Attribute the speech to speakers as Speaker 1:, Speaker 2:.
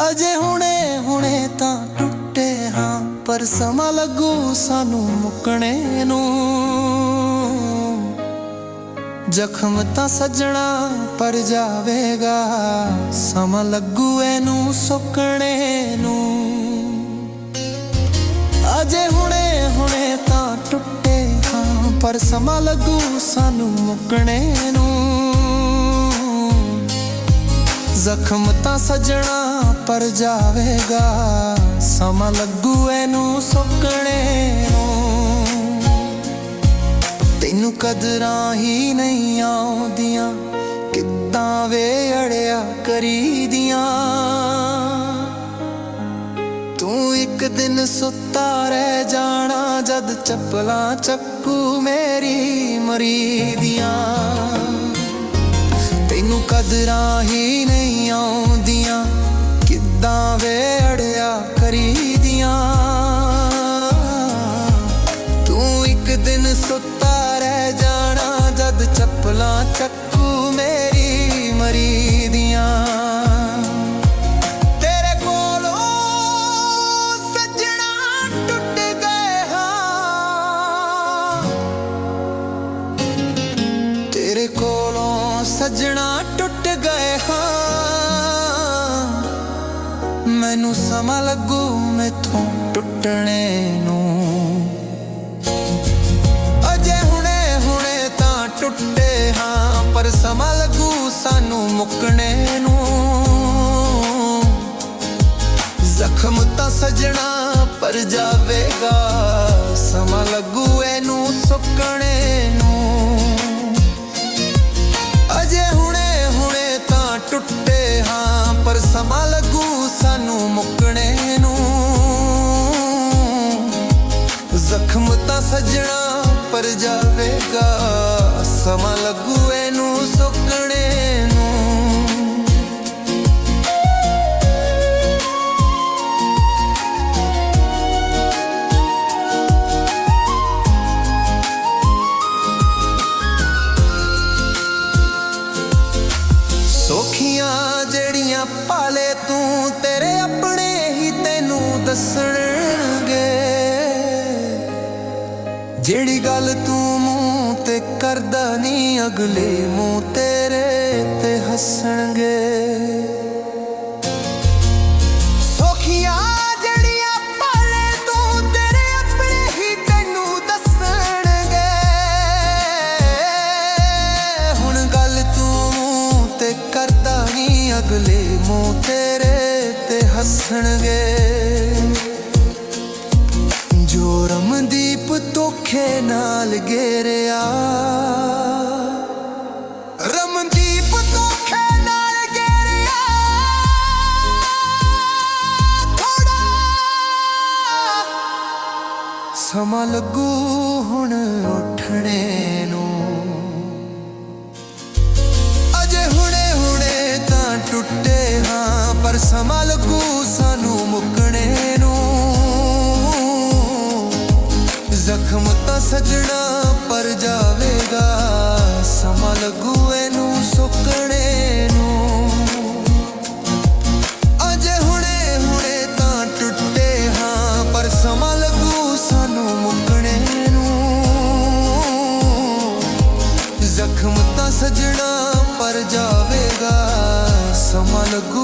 Speaker 1: ਅਜੇ ਹੁਣੇ ਹੁਣੇ ਤਾਂ ਟੁੱਟੇ ਹਾਂ, ਪਰ ਸਮਾਂ ਲੱਗੂ ਸਾਨੂੰ ਮੁੱਕਣੇ ਨੂੰ। ਜ਼ਖਮ ਤਾਂ ਸਜਣਾ ਪਰ ਜਾਵੇਗਾ, ਸਮਾਂ ਲੱਗੂ ਇਹਨੂੰ ਸੁੱਕਣੇ ਨੂੰ। ਅਜੇ ਹੁਣੇ ਹੁਣੇ ਤਾਂ ਟੁੱਟੇ ਹਾਂ, ਪਰ ਸਮਾਂ ਲੱਗੂ ਸਾਨੂੰ ਮੁੱਕਣੇ ਨੂੰ। ਜ਼ਖਮ ਤਾਂ ਸਜਣਾ ਪਰ ਜਾਵੇਗਾ। ਸਮਾਂ ਲੱਗੂ ਇਹਨੂੰ ਸੁੱਕਣੇ ਨੂੰ। ਤੈਨੂੰ ਕਦਰਾਂ ਹੀ ਨਹੀਂ ਆਉਂਦੀਆਂ, ਕਿੱਦਾਂ ਵੇ ਅੜਿਆ ਕਰੀਦੀਆਂ। ਤੂੰ ਇੱਕ ਦਿਨ ਸੁੱਤਾ ਰਹਿ ਜਾਣਾ, ਜਦ ਚੱਪਲਾਂ ਚੱਕੂ ਮੇਰੀ ਮਰੀਦੀਆਂ। ਤੈਨੂੰ ਕਦਰਾਂ ਹੀ ਨਹੀਂ ਆਉਂਦੀਆਂ ਕਿੱਦਾਂ ਮੈਨੂੰ ਸਮਾਂ ਲੱਗੂ ਮੈਥੋਂ ਟੁੱਟਣੇ ਨੂੰ। ਅਜੇ ਹੁਣੇ ਹੁਣੇ ਤਾਂ ਟੁੱਟੇ ਹਾਂ, ਪਰ ਸਮਾਂ ਲੱਗੂ ਸਾਨੂੰ ਮੁੱਕਣੇ ਨੂੰ। ਜ਼ਖਮ ਤਾਂ ਸਜਣਾ ਪਰ ਜਾਵੇਗਾ, ਸਮਾਂ ਲੱਗੂ ਇਹਨੂੰ ਸੁੱਕਣੇ ਨੂੰ। ਜ਼ਖਮ ਤਾਂ ਸਜਣਾ ਪਰ ਜਾਵੇਗਾ। ਸਮਾਂ ਲੱਗੂ ਇਹਨੂੰ ਸੁੱਕਣੇ ਨੂੰ। ਸੋਖੀਆਂ ਜਿਹੜੀਆਂ ਪਾਲੇ ਤੂੰ, ਤੇਰੇ ਆਪਣੇ ਹੀ ਤੈਨੂੰ ਦੱਸਣ ਜਿਹੜੀ ਗੱਲ ਤੂੰ ਮੂੰਹ ਤੇ ਕਰਦਾ ਨਹੀਂ ਅਗਲੇ ਮੂੰਹ ਤੇਰੇ ਤੇ ਹੱਸਣਗੇ। ਸੋਖੀਆਂ ਜਿਹੜੀਆਂ ਪਾਲੇ ਤੂੰ, ਤੇਰੇ ਆਪਣੇ ਹੀ ਹੁਣ ਗੱਲ ਤੂੰ ਤੇ ਕਰਦਾ ਨਹੀਂ ਅਗਲੇ ਮੂੰਹ ਤੇਰੇ ਤੇ ਹੱਸਣਗੇ। ਨਾਲ ਗੇਰਿਆ। ਰਮਨਦੀਪ ਧੋਖੇ ਨਾਲ ਗੇਰਿਆ। ਥੋੜਾ ਸਮਾਂ ਲੱਗੂ ਹੁਣ ਉੱਠਣੇ ਨੂੰ। ਅਜੇ ਹੁਣੇ ਹੁਣੇ ਤਾਂ ਟੁੱਟੇ ਹਾਂ, ਪਰ ਸਮਾਂ ਲੱਗੂ ਸਾਨੂੰ ਮੁੱਕਣੇ ਸਜਣਾ ਪਰ ਜਾਵੇਗਾ। ਸਮਾਂ ਲੱਗੂ ਇਹਨੂੰ ਸੁੱਕਣੇ ਨੂੰ। ਅਜੇ ਹੁਣੇ ਹੁਣੇ ਤਾਂ ਟੁੱਟੇ ਹਾਂ, ਪਰ ਸਮਾਂ ਲੱਗੂ ਸਾਨੂੰ ਮੁੱਕਣੇ ਨੂੰ। ਜ਼ਖਮ ਤਾਂ ਸਜਣਾ ਪਰ ਜਾਵੇਗਾ। ਸਮਾਂ ਲੱਗੂ